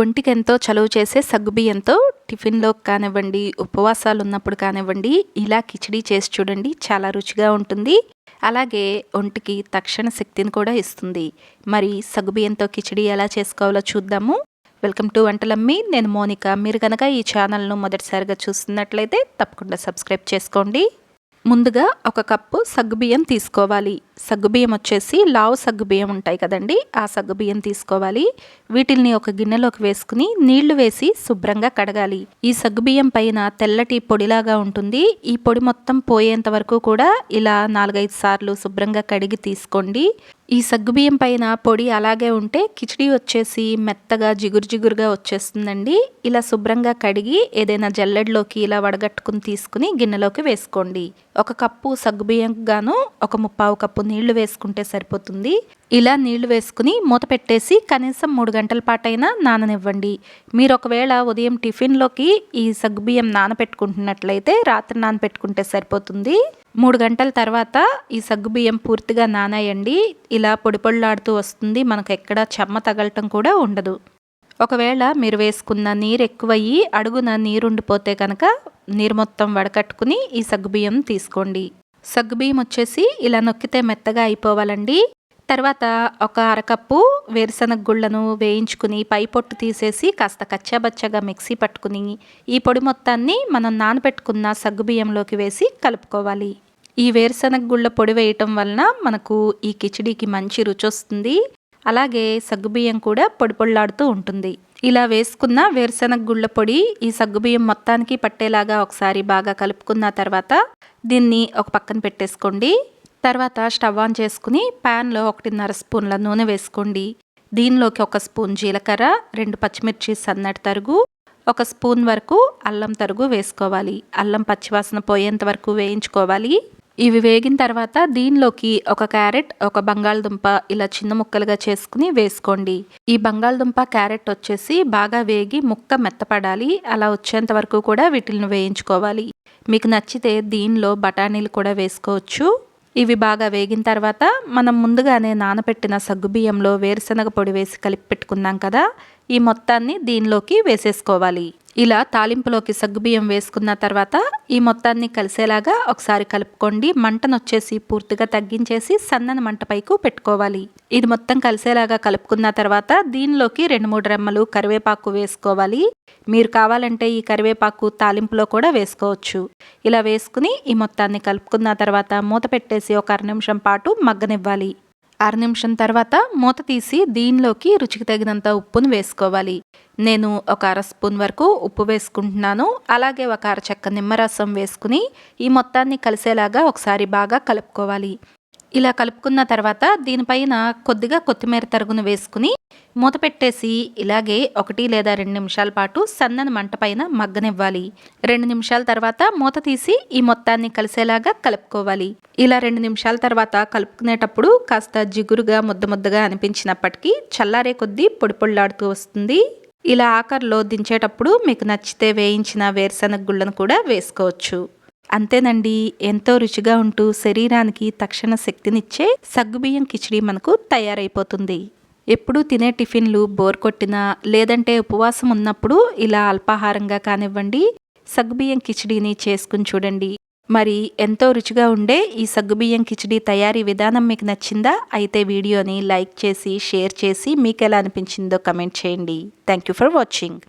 ఒంటికి ఎంతో చలువ చేసే సగ్గుబియ్యంతో టిఫిన్లో కానివ్వండి ఉపవాసాలు ఉన్నప్పుడు కానివ్వండి ఇలా కిచిడి చేసి చూడండి చాలా రుచిగా ఉంటుంది. అలాగే ఒంటికి తక్షణ శక్తిని కూడా ఇస్తుంది. మరి సగ్గుబియ్యంతో కిచిడి ఎలా చేసుకోవాలో చూద్దాము. Welcome to Vantalammi. నేను మోనిక. మీరు కనుక ఈ ఛానల్ను మొదటిసారిగా చూస్తున్నట్లయితే తప్పకుండా సబ్స్క్రైబ్ చేసుకోండి. ముందుగా ఒక కప్పు సగ్గుబియ్యం తీసుకోవాలి. సగ్గుబియ్యం వచ్చేసి లావు సగ్గుబియ్యం ఉంటాయి కదండి. ఆ సగ్గుబియ్యం తీసుకోవాలి. వీటిల్ని ఒక గిన్నెలోకి వేసుకుని నీళ్ళు వేసి శుభ్రంగా కడగాలి. ఈ సగ్గుబియ్యం పైన తెల్లటి పొడిలాగా ఉంటుంది. ఈ పొడి మొత్తం పోయేంత వరకు కూడా ఇలా నాలుగైదు సార్లు శుభ్రంగా కడిగి తీసుకోండి. ఈ సగ్గుబియ్యం పైన పొడి అలాగే ఉంటే కిచిడి వచ్చేసి మెత్తగా జిగురు జిగురుగా వచ్చేస్తుందండి. ఇలా శుభ్రంగా కడిగి ఏదైనా జల్లెడ్లోకి ఇలా వడగట్టుకుని తీసుకుని గిన్నెలోకి వేసుకోండి. ఒక కప్పు సగ్గుబియ్యం గాను ఒక ముప్పావు కప్పు నీళ్ళు వేసుకుంటే సరిపోతుంది. ఇలా నీళ్ళు వేసుకుని మూత పెట్టేసి కనీసం మూడు గంటల పాటైనా నాననివ్వండి. మీరు ఒకవేళ ఉదయం టిఫిన్లోకి ఈ సగ్గుబియ్యం నానపెట్టుకుంటున్నట్లయితే రాత్రి నానపెట్టుకుంటే సరిపోతుంది. మూడు గంటల తర్వాత ఈ సగ్గుబియ్యం పూర్తిగా నానాయండి. ఇలా పొడి పొడిలాడుతూ వస్తుంది. మనకు ఎక్కడ చెమ్మ తగలటం కూడా ఉండదు. ఒకవేళ మీరు వేసుకున్న నీరు ఎక్కువయ్యి అడుగున నీరుండిపోతే కనుక నీరు మొత్తం వడకట్టుకుని ఈ సగ్గుబియ్యం తీసుకోండి. సగ్గుబియ్యం వచ్చేసి ఇలా నొక్కితే మెత్తగా అయిపోవాలండి. తర్వాత ఒక అరకప్పు వేరుశనగ గుళ్ళను వేయించుకుని పై పొట్టు తీసేసి కాస్త కచ్చాబచ్చగా మిక్సీ పట్టుకుని ఈ పొడి మొత్తాన్ని మనం నానబెట్టుకున్న సగ్గుబియ్యంలోకి వేసి కలుపుకోవాలి. ఈ వేరుశనగ గుళ్ళ పొడి వేయటం వలన మనకు ఈ కిచిడీకి మంచి రుచి వస్తుంది అలాగే సగ్గుబియ్యం కూడా పొడిపొల్లాడుతూ ఉంటుంది. ఇలా వేసుకున్న వేరుశనగ గుళ్ళ పొడి ఈ సగ్గుబియ్యం మొత్తానికి పట్టేలాగా ఒకసారి బాగా కలుపుకున్న తర్వాత దీన్ని ఒక పక్కన పెట్టేసుకోండి. తర్వాత స్టవ్ ఆన్ చేసుకుని ప్యాన్లో ఒకటిన్నర స్పూన్ల నూనె వేసుకోండి. దీనిలోకి ఒక స్పూన్ జీలకర్ర రెండు పచ్చిమిర్చి సన్నటి తరుగు ఒక స్పూన్ వరకు అల్లం తరుగు వేసుకోవాలి. అల్లం పచ్చివాసన పోయేంత వరకు వేయించుకోవాలి. ఇవి వేగిన తర్వాత దీనిలోకి ఒక క్యారెట్ ఒక బంగాళదుంప ఇలా చిన్న ముక్కలుగా చేసుకుని వేసుకోండి. ఈ బంగాళదుంప క్యారెట్ వచ్చేసి బాగా వేగి ముక్క మెత్తపడాలి. అలా వచ్చేంత వరకు కూడా వీటిని వేయించుకోవాలి. మీకు నచ్చితే దీనిలో బఠానీలు కూడా వేసుకోవచ్చు. ఇవి బాగా వేగిన తర్వాత మనం ముందుగానే నానబెట్టిన సగ్గుబియ్యంలో వేరుశనగ పొడి వేసి కలిపి పెట్టుకున్నాం కదా ఈ మొత్తాన్ని దీనిలోకి వేసేసుకోవాలి. ఇలా తాలింపులోకి సగ్గుబియ్యం వేసుకున్న తర్వాత ఈ మొత్తాన్ని కలిసేలాగా ఒకసారి కలుపుకోండి. మంటను వచ్చేసి పూర్తిగా తగ్గించేసి సన్నని మంటపైకు పెట్టుకోవాలి. ఇది మొత్తం కలిసేలాగా కలుపుకున్న తర్వాత దీనిలోకి రెండు మూడు రెమ్మలు కరివేపాకు వేసుకోవాలి. మీరు కావాలంటే ఈ కరివేపాకు తాలింపులో కూడా వేసుకోవచ్చు. ఇలా వేసుకుని ఈ మొత్తాన్ని కలుపుకున్న తర్వాత మూత పెట్టేసి ఒక అర నిమిషం పాటు మగ్గనివ్వాలి. అర నిమిషం తర్వాత మూత తీసి దీనిలోకి రుచికి తగినంత ఉప్పును వేసుకోవాలి. నేను ఒక అర స్పూన్ వరకు ఉప్పు వేసుకుంటున్నాను. అలాగే ఒక అర చెక్క నిమ్మరసం వేసుకుని ఈ మొత్తాన్ని కలిసేలాగా ఒకసారి బాగా కలుపుకోవాలి. ఇలా కలుపుకున్న తర్వాత దీనిపైన కొద్దిగా కొత్తిమీర తరుగును వేసుకుని మూత పెట్టేసి ఇలాగే ఒకటి లేదా రెండు నిమిషాల పాటు సన్నని మంట పైన మగ్గనివ్వాలి. రెండు నిమిషాల తర్వాత మూత తీసి ఈ మొత్తాన్ని కలిసేలాగా కలుపుకోవాలి. ఇలా రెండు నిమిషాల తర్వాత కలుపుకునేటప్పుడు కాస్త జిగురుగా ముద్ద ముద్దగా అనిపించినప్పటికీ చల్లారే కొద్దీ పొడి పొడిలాడుతూ వస్తుంది. ఇలా ఆఖరిలో దించేటప్పుడు మీకు నచ్చితే వేయించిన వేరుశనగ గుళ్ళను కూడా వేసుకోవచ్చు. అంతేనండి ఎంతో రుచిగా ఉంటూ శరీరానికి తక్షణ శక్తినిచ్చే సగ్గుబియ్యం కిచిడి మనకు తయారైపోతుంది. ఎప్పుడూ తినే టిఫిన్లు బోర్ కొట్టినా లేదంటే ఉపవాసం ఉన్నప్పుడు ఇలా అల్పాహారంగా కానివ్వండి సగ్గుబియ్యం కిచిడీని చేసుకుని చూడండి. మరి ఎంతో రుచిగా ఉండే ఈ సగ్గుబియ్యం కిచిడి తయారీ విధానం మీకు నచ్చిందా? అయితే వీడియోని లైక్ చేసి షేర్ చేసి మీకు ఎలా అనిపించిందో కమెంట్ చేయండి. Thank you for watching.